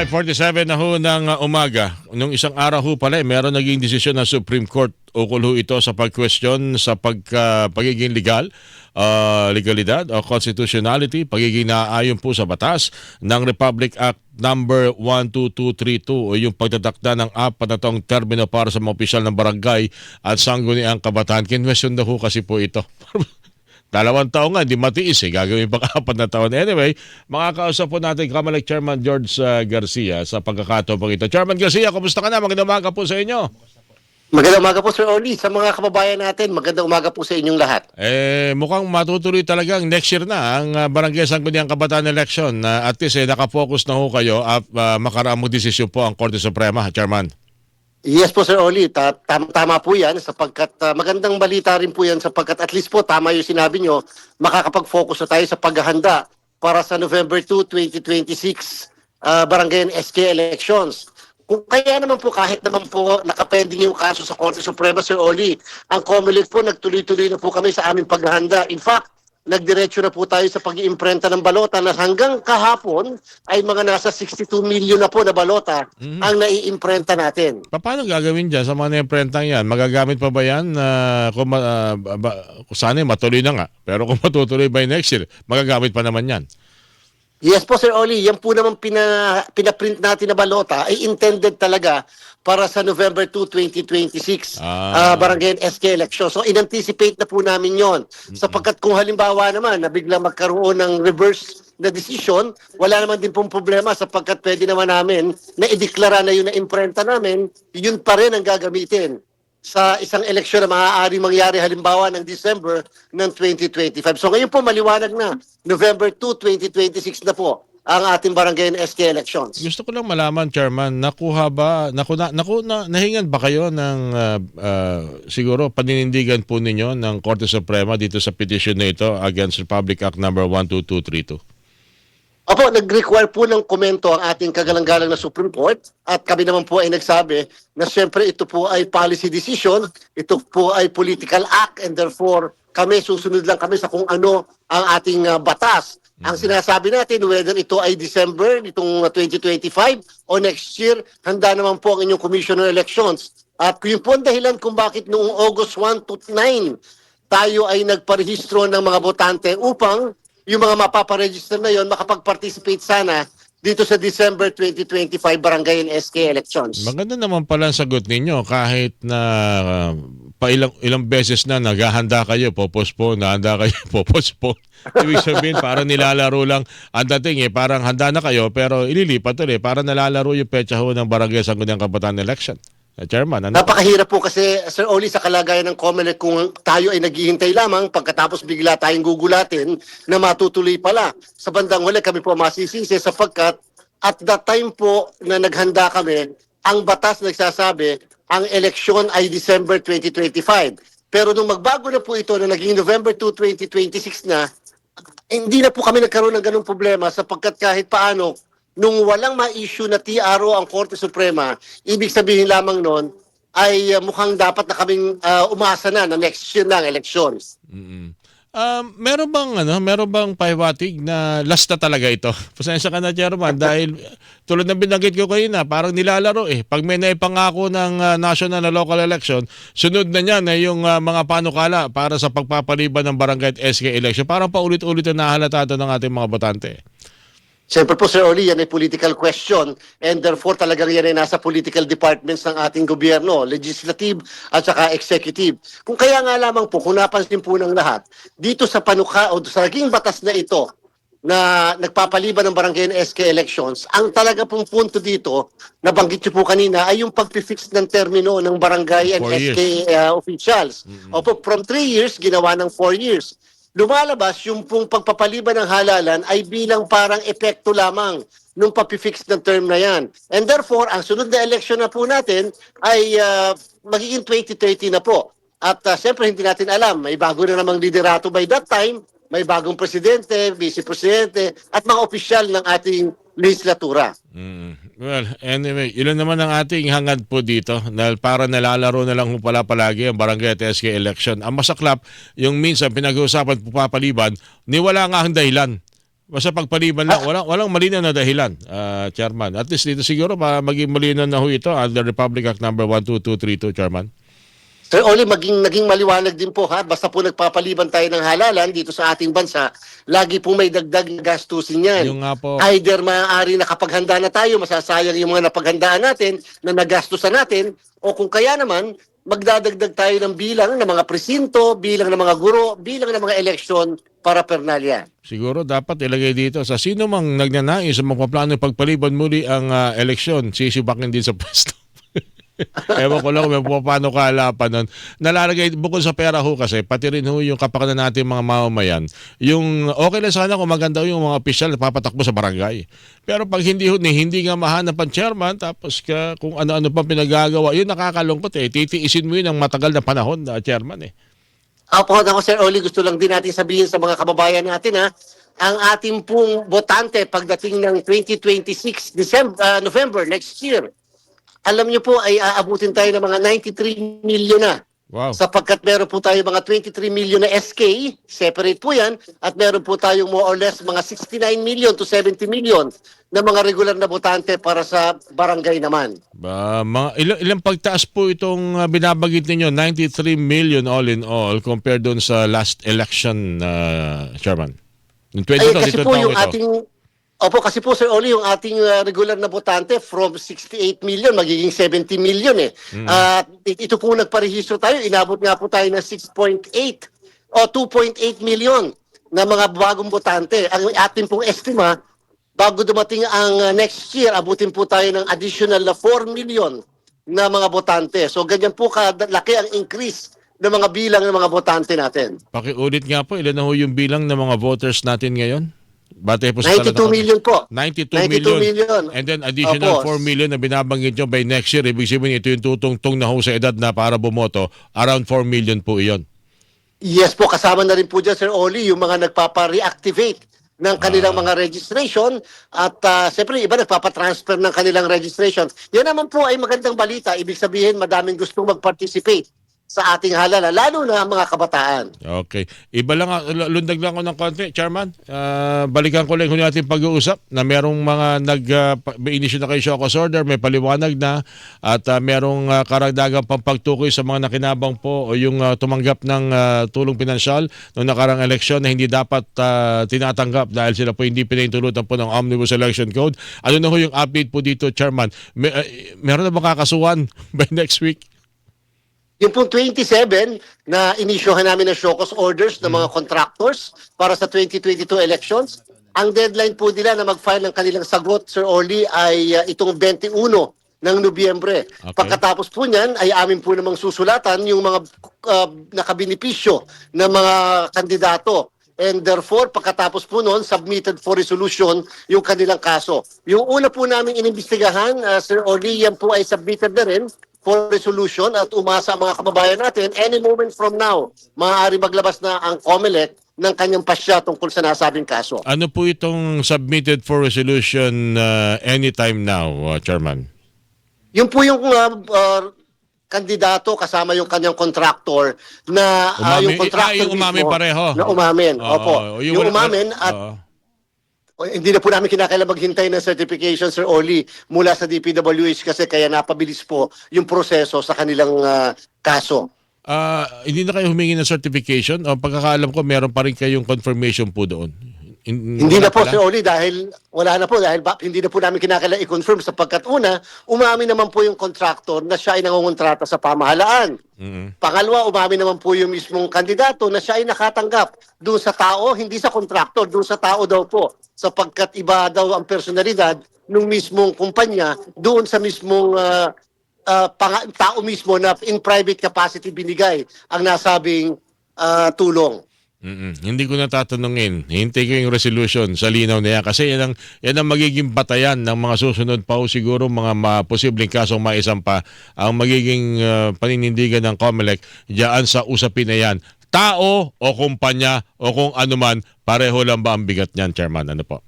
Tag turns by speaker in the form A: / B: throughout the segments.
A: 5.47 na ho ng uh, umaga. Nung isang araw ho pala, eh, meron naging desisyon ng Supreme Court ukol ho ito sa pag-question sa pagka, pagiging legal, uh, legalidad o constitutionality, pagiging naaayon po sa batas ng Republic Act number 12232 o yung pagtatakda ng apat na taong termino para sa mga opisyal ng barangay at sangguniang kabataan. Kinwestiyon na ho kasi po ito. Dalawang taon nga, hindi matiis eh. Gagawin pang apat na taon. Anyway, makakausap po natin Kamalek Chairman George uh, Garcia sa pagkakataon po ito. Chairman Garcia, kumusta ka na? Magandang umaga po sa inyo.
B: Magandang umaga po Sir Oli. Sa mga kababayan natin, magandang umaga po sa inyong lahat.
A: Eh, mukhang matutuloy talagang next year na ang uh, Barangay Sangguniang Kabataan election. Uh, at least eh, nakafocus na ho kayo at uh, makaraang desisyon po ang Korte Suprema, Chairman.
B: Yes po Sir Oli, Ta- tam- tama po yan sapagkat ah, magandang balita rin po yan sapagkat at least po tama yung sinabi nyo, makakapag-focus na tayo sa paghahanda para sa November 2, 2026 ah, Barangay and SK elections. Kung kaya naman po kahit naman po nakapending yung kaso sa Korte Suprema Sir Oli, ang COMELEC po nagtuloy-tuloy na po kami sa aming paghahanda. In fact, nagdiretso na po tayo sa pag-iimprenta ng balota na hanggang kahapon ay mga nasa 62 million na po na balota ang naiimprenta natin.
A: Pa- Paano gagawin dyan sa mga imprentang yan? Magagamit pa ba yan? Uh, kung, ah, ba- kung sana matuloy na nga. Pero kung matutuloy by next year, magagamit pa naman yan.
B: Yes po Sir Oli, yan po naman pina, pinaprint natin na balota ay intended talaga para sa November 2, 2026
A: Ah.
B: ah, Barangay SK election. So in-anticipate na po namin yon. Sapagkat kung halimbawa naman na bigla magkaroon ng reverse na decision, wala naman din pong problema sapagkat pwede naman namin na ideklara na yun na imprenta namin, yun pa rin ang gagamitin sa isang eleksyon na maaari mangyari halimbawa ng December ng 2025. So ngayon po maliwanag na, November 2, 2026 na po ang ating barangay and SK elections.
A: Gusto ko lang malaman, Chairman, nakuha ba, naku, na, naku, na, nahingan ba kayo ng ah, ah, siguro paninindigan po ninyo ng Korte Suprema dito sa petition na ito against Republic Act number 12232?
B: Opo, nag-require po ng komento ang ating kagalang-galang na Supreme Court at kami naman po ay nagsabi na siyempre ito po ay policy decision, ito po ay political act and therefore kami susunod lang kami sa kung ano ang ating ah, batas. Ang sinasabi natin, whether ito ay December nitong ah, 2025 o next year, handa naman po ang inyong Commissioner Elections. At yun po ang dahilan kung bakit noong August 1 to 9, tayo ay nagparehistro ng mga botante upang yung mga mapaparegister na yon makapag-participate sana dito sa December 2025 Barangay and SK elections.
A: Maganda naman pala ang sagot ninyo kahit na ah, pa ilang, ilang beses na naghahanda kayo, popostpone, nahanda kayo, popostpone. Ibig sabihin, parang nilalaro lang ang dating eh, parang handa na kayo pero ililipat ulit, parang nalalaro yung petsa ho ng barangay sa Ganyang Kabataan election. Uh, Chairman, ano?
B: Napakahirap po kasi Sir Oli sa kalagayan ng COMELEC kung tayo ay naghihintay lamang pagkatapos bigla tayong gugulatin na matutuloy pala. Sa bandang huli kami po masisisi sapagkat at that time po na naghanda kami, ang batas nagsasabi ang eleksyon ay December 2025. Pero nung magbago na po ito na naging November 2, 2026 na, hindi na po kami nagkaroon ng ganung problema sapagkat kahit paano, nung walang ma-issue na TRO ang Korte Suprema, ibig sabihin lamang noon ay uh, mukhang dapat na kaming uh, umasa na na next year na ang elections.
A: Mm-mm. Um, meron bang ano, meron bang pahiwatig na last na talaga ito? Pasensya ka na, Chairman, dahil tulad ng binanggit ko kanina, parang nilalaro eh. Pag may naipangako ng ah, national na local election, sunod na niyan ay yung ah, mga panukala para sa pagpapaliban ng barangay at SK election. Parang paulit-ulit na nahalata ito ng ating mga botante.
B: Siyempre po Sir Oli, yan ay political question and therefore talagang yan ay nasa political departments ng ating gobyerno, legislative at saka executive. Kung kaya nga lamang po, kung napansin po ng lahat, dito sa panuka o sa naging batas na ito, na nagpapaliban ng barangay and SK elections, ang talaga pong punto dito, nabanggit niyo po kanina, ay yung pag-fix ng termino ng barangay and
A: Four.
B: SK uh, officials. Opo, from 3 years, ginawa ng 4 years. Lumalabas yung pong pagpapaliban ng halalan ay bilang parang epekto lamang nung papifix ng term na yan. And therefore, ang sunod na election na po natin ay ah, magiging 2030 na po. At uh, siyempre hindi natin alam, may bago na namang liderato by that time, may bagong presidente, vice-presidente, at mga opisyal ng ating legislatura.
A: Mm. Well, anyway, ilan naman ang ating hangad po dito dahil para nalalaro na lang pala palagi ang barangay at SK election. Ang masaklap, yung minsan pinag-uusapan po papaliban, ni wala nga ang dahilan. Basta pagpaliban lang, walang, walang malinaw na dahilan, ah, Chairman. At least dito siguro maging malinaw na ho ito under Republic Act number 12232, Chairman.
B: Sir Oli, maging, naging maliwanag din po ha, basta po nagpapaliban tayo ng halalan dito sa ating bansa, lagi po may dagdag na gastusin yan.
A: Yung nga po,
B: Either maaari na kapag handa na tayo, masasayang yung mga napaghandaan natin, na nagastusan natin, o kung kaya naman, magdadagdag tayo ng bilang ng mga presinto, bilang ng mga guro, bilang ng mga eleksyon para pernalya.
A: siguro dapat ilagay dito sa sino mang nagnanais sa magpaplano pagpaliban muli ang ah, eleksyon, sisibakin din sa pwesto. Ewan ko lang kung paano kahalapan nun. Nalalagay, bukod sa pera ho kasi, pati rin ho yung kapakanan natin mga mamamayan. Yung, okay lang sana kung maganda yung mga opisyal na papatakbo sa barangay. Pero pag hindi ho, hindi nga mahanap ang chairman, tapos ka, kung ano-ano pa pinagagawa, yun nakakalungkot eh. Titiisin mo yun ng matagal na panahon na chairman eh.
B: Apo, ako Sir Oli, gusto lang din natin sabihin sa mga kababayan natin ha, ang ating pong botante pagdating ng 2026 December, ah, November next year, alam niyo po ay aabutin tayo ng mga 93 million na.
A: Wow.
B: Sapagkat meron po tayo mga 23 million na SK, separate po yan, at meron po tayong more or less mga 69 million to 70 million na mga regular na botante para sa barangay naman.
A: Ba, mga, ilang, ilang pagtaas po itong uh, binabagit ninyo? 93 million all in all compared doon sa last election, uh, Chairman. Yung 20
B: Ay, kasi po yung
A: ito.
B: ating Opo, kasi po Sir Oli, yung ating uh, regular na botante from 68 million magiging 70 million eh.
A: Mm.
B: At it- ito po nagparehistro tayo, inabot nga po tayo ng 6.8 o 2.8 million na mga bagong botante. Ang ating pong estima, bago dumating ang uh, next year, abutin po tayo ng additional na 4 million na mga botante. So ganyan po kalaki ang increase ng mga bilang ng mga botante natin.
A: Pakiulit nga po, ilan na ho yung bilang ng mga voters natin ngayon? Bate po sa
B: 92
A: talatang-
B: million po.
A: 92,
B: 92
A: million.
B: million.
A: And then additional
B: Opo.
A: 4 million na binabanggit nyo by next year. Ibig sabihin ito yung tutungtong na ho sa edad na para bumoto. Around 4 million po iyon.
B: Yes po, kasama na rin po dyan, Sir Oli, yung mga nagpapa-reactivate ng kanilang
A: Ah.
B: mga registration at uh, siyempre iba nagpapa-transfer ng kanilang registration. Yan naman po ay magandang balita. Ibig sabihin madaming gustong mag-participate sa ating halala, lalo na ang mga kabataan.
A: Okay. Iba lang, ah, lundag lang ako ng konti, Chairman. Ah, balikan ko lang kung natin pag-uusap na merong mga nag, uh, na kayo show cause order, may paliwanag na at ah, merong uh, karagdagang pampagtukoy sa mga nakinabang po o yung ah, tumanggap ng ah, tulong pinansyal noong nakarang eleksyon na hindi dapat ah, tinatanggap dahil sila po hindi pinahintulutan po ng Omnibus Election Code. Ano na ho yung update po dito, Chairman? May, ah, meron na ba kakasuhan by next week?
B: Yung pong 27 na inisyohan namin ng show cause orders ng mga contractors para sa 2022 elections, ang deadline po nila na mag-file ng kanilang sagot, Sir Oli, ay uh, itong 21 ng Nobyembre.
A: Okay.
B: Pagkatapos po niyan, ay amin po namang susulatan yung mga uh, nakabinipisyo ng mga kandidato. And therefore, pagkatapos po noon, submitted for resolution yung kanilang kaso. Yung una po namin inimbestigahan, uh, Sir Oli, yan po ay submitted na rin for resolution at umasa ang mga kababayan natin, any moment from now, maaari maglabas na ang COMELEC ng kanyang pasya tungkol sa nasabing kaso.
A: Ano po itong submitted for resolution uh, anytime now, uh, Chairman?
B: Yung po yung uh, uh, kandidato kasama yung kanyang contractor na uh,
A: Umamin-
B: yung contractor
A: ah, yung umamin
B: mismo
A: pareho.
B: na umamin.
A: Oo,
B: Opo. Yung,
A: wala-
B: umamin at
A: oo.
B: Hindi na po namin kinakailangan maghintay ng certification, Sir Oli, mula sa DPWH kasi kaya napabilis po yung proseso sa kanilang ah, kaso.
A: Ah, hindi na kayo humingi ng certification? O pagkakaalam ko, meron pa rin kayong confirmation po doon? In-
B: Hindi na po? Sir Oli, dahil wala na po, dahil ba, hindi na po namin kinakailangan i-confirm sapagkat una, umamin naman po yung contractor na siya ay nangungontrata sa pamahalaan.
A: Mhm.
B: Pangalawa, umamin naman po yung mismong kandidato na siya ay nakatanggap doon sa tao, hindi sa contractor, doon sa tao daw po. Sapagkat iba daw ang personalidad ng mismong kumpanya doon sa mismong ah, panga- tao mismo na in private capacity binigay ang nasabing ah, tulong.
A: Mm-mm. Hindi ko na tatanungin. Hintay ko yung resolution sa linaw na yan. Kasi yan ang, yan ang magiging batayan ng mga susunod pa o siguro mga posibleng kasong maisampa ang magiging uh, paninindigan ng COMELEC diyan sa usapin na yan. Tao o kumpanya o kung ano man, pareho lang ba ang bigat niyan, Chairman? Ano po?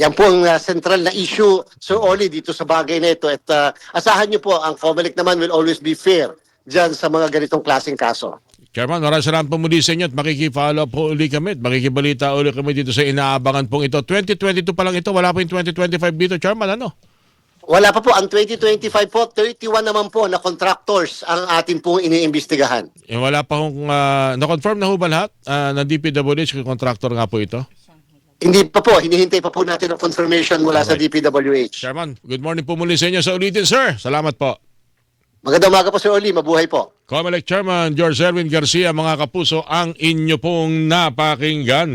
B: Yan po ang ah, central na issue, Sir Oli, dito sa bagay na ito. At ah, asahan niyo po, ang COMELEC naman will always be fair dyan sa mga ganitong klaseng kaso.
A: Chairman, maraming salamat po muli sa inyo at makikipollow po uli kami at makikibalita uli kami dito sa inaabangan pong ito. 2022 pa lang ito, wala pa yung 2025 dito. Chairman, ano?
B: Wala pa po. Ang 2025 po, 31 naman po na contractors ang atin pong iniimbestigahan.
A: Eh, wala pa hong, ah, na-confirm na ho ba lahat Ah, ng DPWH kung contractor nga po ito?
B: Hindi pa po. Hinihintay pa po natin ang confirmation mula sa DPWH.
A: Chairman, good morning po muli sa inyo sa ulitin, sir. Salamat po.
B: Magandang umaga po, Sir Oli. Mabuhay po.
A: Comelec Chairman George Erwin Garcia, mga kapuso, ang inyo pong napakinggan.